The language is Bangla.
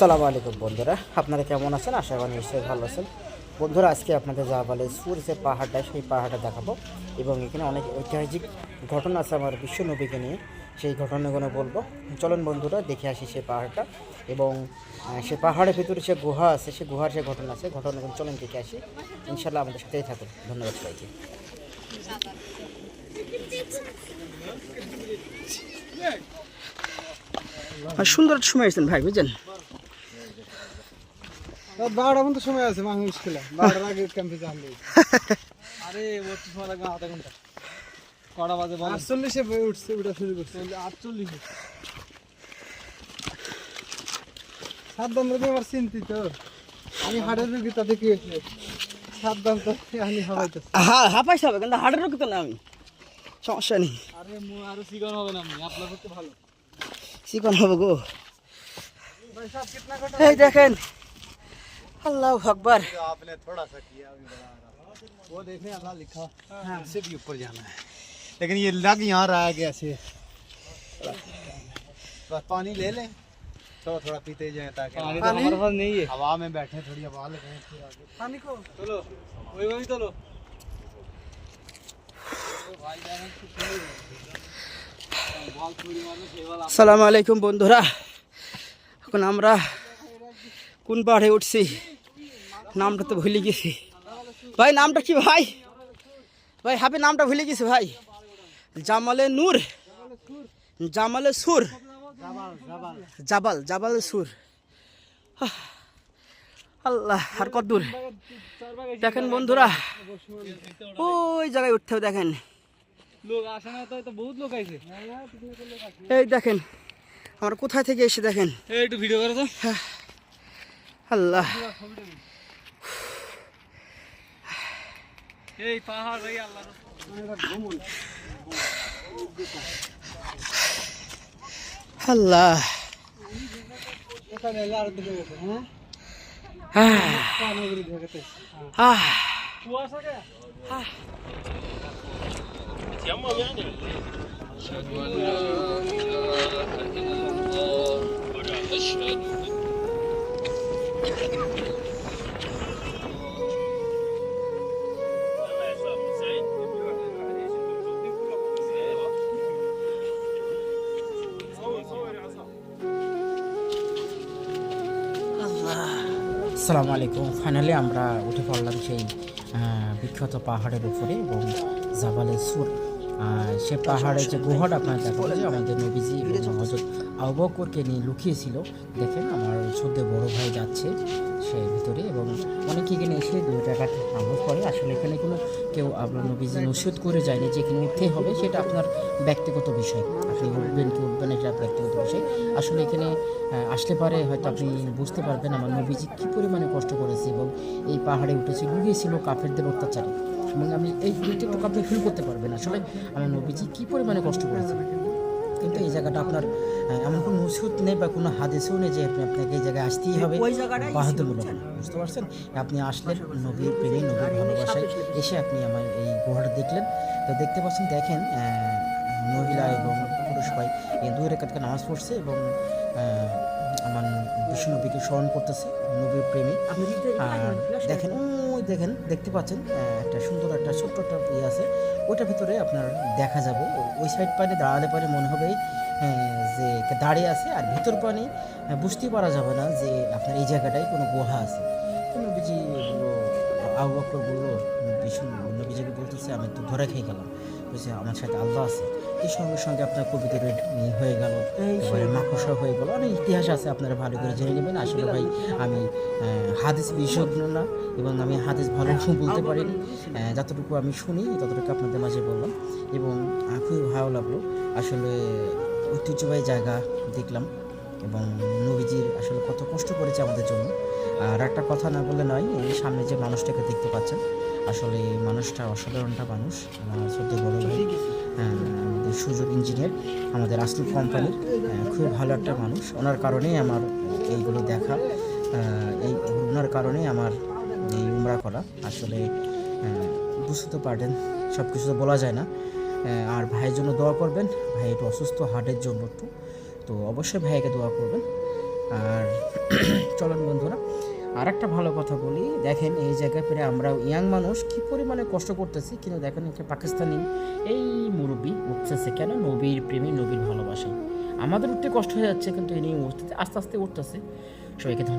সালাম আলাইকুম বন্ধুরা। আপনারা কেমন আছেন? আশা করি নিশ্চয়ই ভালো আছেন। বন্ধুরা, আজকে আপনাদের যা বলে সুর যে পাহাড়টা, সেই পাহাড়টা দেখাবো এবং এখানে অনেক ঐতিহাসিক ঘটনা আছে আমার বিশ্ব নবীকে নিয়ে। সেই ঘটনাগুলো বলব। চলুন বন্ধুরা, দেখে আসি সেই পাহাড়টা এবং সে পাহাড়ের ভিতরে সে গুহা আছে, সে গুহার সে ঘটনা আছে, ঘটনাগুলো চলুন দেখে আসি। ইনশাল্লাহ আমাদের সাথেই থাকুন। ধন্যবাদ সবাইকে। সুন্দর সময় এসেছেন ভাই, বুঝছেন? রাত বারোটা পর্যন্ত সময় আছে মাহ মুশকিল বারোটার আগে ক্যাম্পে যান আরে ও তো সময় লাগবে আধা ঘণ্টা। কটা বাজে বল। আটচল্লিশে উঠছে উঠা শুরু করছে। আটচল্লিশ। সাবধান যদি আমার চিন্তিত। আমি হাটের রুগী তাতে কি হয়েছে? সাবধান তো আমি হাবাইতেছি। হ্যাঁ হাঁপাইতে হবে কিন্তু রোগ তো না আমি সমস্যা নেই। আরে মু আরও শিকার হবে না আমি আপনার করতে ভালো। চিকন হবে গো। ভাই সব এই দেখেন আল্লাহ আকবার आपने थोड़ा सा किया अभी बड़ा वो देखने अल्लाह लिखा हाँ से भी ऊपर जाना है लेकिन ये लग यहाँ रहा है कि ऐसे बस पानी ले लें थोड़ा थोड़ा पीते जाए ताकि पानी तो हमारे पास नहीं है हवा में बैठे थोड़ी हवा लगाएं फिर आगे पानी को चलो वही वही चलो সালাম আলাইকুম বন্ধুরা এখন আমরা কোন পাহাড়ে উঠছি নামটা তো ভুলে গেছি। ভাই নামটা কি ভাই? ভাই হাপি নামটা ভুলে গেছি ভাই। জামালে নূর জামালে সুর। জাবাল জাবাল সুর। আল্লাহ আর কত দূর। দেখেন বন্ধুরা ওই জায়গায় উঠতে হবে দেখেন। এই দেখেন আমরা কোথায় থেকে এসে দেখেন। এই একটু ভিডিও করো তো। আল্লাহ। এই পাহাড় ভাই আল্লাহ আল্লাহ এখানে লার দিকে গেছে হ্যাঁ আহ, আসসালামু আলাইকুম। ফাইনালি আমরা উঠে পড়লাম সেই বিখ্যাত পাহাড়ের উপরে এবং জাবালে সুর। সে পাহাড়ের যে গুহাটা আপনার দেখা যে আমাদের নবীজি এবং হজরত আবকরকে নিয়ে লুকিয়েছিল। দেখেন আমার সদ্য বড় ভাই যাচ্ছে সে ভিতরে এবং অনেকে এখানে এসে দুই টাকা আমল করে। আসলে এখানে কোনো কেউ আপনার নবীজি নসিহত করে যায়নি যে এখানে উঠতেই হবে, সেটা আপনার ব্যক্তিগত বিষয়। আপনি উঠবেন কি উঠবেন এটা ব্যক্তিগত বিষয়। আসলে এখানে আসলে পারে হয়তো আপনি বুঝতে পারবেন আমার নবীজি কী পরিমাণে কষ্ট করেছে এবং এই পাহাড়ে উঠেছে, লুকিয়েছিল কাফেরদের অত্যাচারে। এবং আমি এই একটু আপনি ফিল করতে পারবেন। আসলে আমার নবীজি কী পরিমাণে কষ্ট করেছে? কিন্তু এই জায়গাটা আপনার এমন কোনো মুসুদ নেই বা কোনো হাদিসও নেই যে আপনি আপনাকে এই জায়গায় আসতেই হবে। বাহাদুরমূলক। বুঝতে পারছেন? আপনি আসলেন নবীর প্রেমী নবীর ভালোবাসায় এসে আপনি আমার এই গুহাটা দেখলেন। তো দেখতে পাচ্ছেন দেখেন মহিলা এবং পুরুষ ভাই এই দুই রেখাতকে নামাজ পড়ছে এবং আমার বিশ্ব নবীকে স্মরণ করতেছে নবীর প্রেমী। আর দেখেন ওই দেখেন দেখতে পাচ্ছেন একটা সুন্দর একটা ছোট্ট একটা ইয়ে আছে। ওইটার ভিতরে আপনার দেখা যাবে। ওই সাইড পানে দাঁড়ালে পরে মনে হবে যে দাঁড়িয়ে আছে আর ভিতর পানে আহ, বুঝতেই পারা যাবে না যে আপনার এই জায়গাটায় কোনো গুহা আছে। নবীজি বলল আবু বকর বলল বিষ্ণু নবীজিকে বলতেছে আমি তো ধরে খেয়ে গেলাম। বলছে আমার সাথে আল্লাহ আছে এই সঙ্গে সঙ্গে আপনার কবিতা হয়ে গেল এবারে মাকড়সা হয়ে গেল অনেক ইতিহাস আছে আপনারা ভালো করে জেনে নেবেন। আসলে ভাই আমি হাদিস বিশেষজ্ঞ না এবং আমি হাদিস ভালো বলতে পারিনি যতটুকু আমি শুনি ততটুকু আপনাদের মাঝে বললাম। এবং খুবই ভালো লাগল। আসলে ঐতিহ্যবাহী জায়গা দেখলাম এবং নবীজির আসলে কত কষ্ট করেছে আমাদের জন্য। আর একটা কথা না বললে নয় এই সামনে যে মানুষটাকে দেখতে পাচ্ছেন আসলে মানুষটা অসাধারণটা মানুষ আমার সত্যি বড় ভাই হ্যাঁ, আমাদের সুযোগ ইঞ্জিনিয়ার আমাদের আসল কোম্পানির খুব ভালো একটা মানুষ। ওনার কারণেই আমার এইগুলো দেখা এই ওনার কারণেই আমার এই উমরা করা। আসলে আহ, বুঝতে তো পারবেন সব কিছু তো বলা যায় না। আর ভাইয়ের জন্য দোয়া করবেন ভাই একটু অসুস্থ হার্টের জন্য একটু। তো অবশ্যই ভাইকে দোয়া করবেন। আর চলেন বন্ধুরা আর একটা ভালো কথা বলি, দেখেন এই জায়গায় পেরে আমরা ইয়াং মানুষ, কি পরিমাণে কষ্ট করতেছি, কিন্তু দেখেন একটা পাকিস্তানি, এই মুরব্বী উঠতেছে কেন? নবীর প্রেমী, নবীর ভালোবাসা আমাদের উঠতে কষ্ট হয়ে যাচ্ছে, কিন্তু এ নিয়ে উঠতেছে আস্তে আস্তে উঠতেছে। সবাইকে